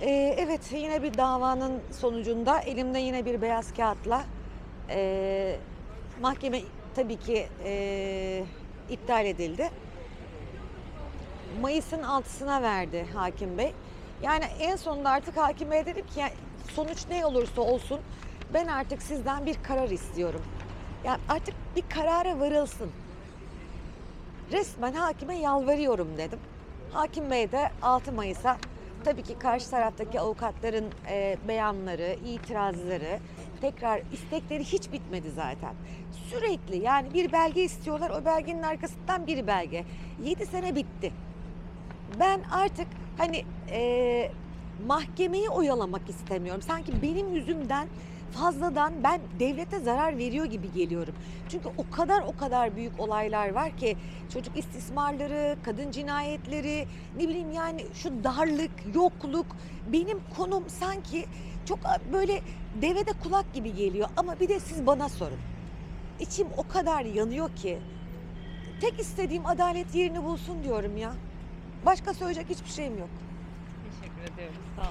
Ee, evet yine bir davanın sonucunda elimde yine bir beyaz kağıtla ee, mahkeme tabii ki ee, iptal edildi. Mayıs'ın 6'sına verdi hakim bey. Yani en sonunda artık hakim bey dedim ki yani sonuç ne olursa olsun ben artık sizden bir karar istiyorum. Yani artık bir karara varılsın. Resmen hakime yalvarıyorum dedim. Hakim Bey de 6 Mayıs'a tabii ki karşı taraftaki avukatların e, beyanları, itirazları, tekrar istekleri hiç bitmedi zaten. Sürekli yani bir belge istiyorlar, o belgenin arkasından bir belge. 7 sene bitti. Ben artık hani e, mahkemeyi oyalamak istemiyorum. Sanki benim yüzümden fazladan ben devlete zarar veriyor gibi geliyorum. Çünkü o kadar o kadar büyük olaylar var ki çocuk istismarları, kadın cinayetleri, ne bileyim yani şu darlık, yokluk benim konum sanki çok böyle devede kulak gibi geliyor ama bir de siz bana sorun. İçim o kadar yanıyor ki tek istediğim adalet yerini bulsun diyorum ya. Başka söyleyecek hiçbir şeyim yok. Teşekkür ediyoruz. Sağ olun.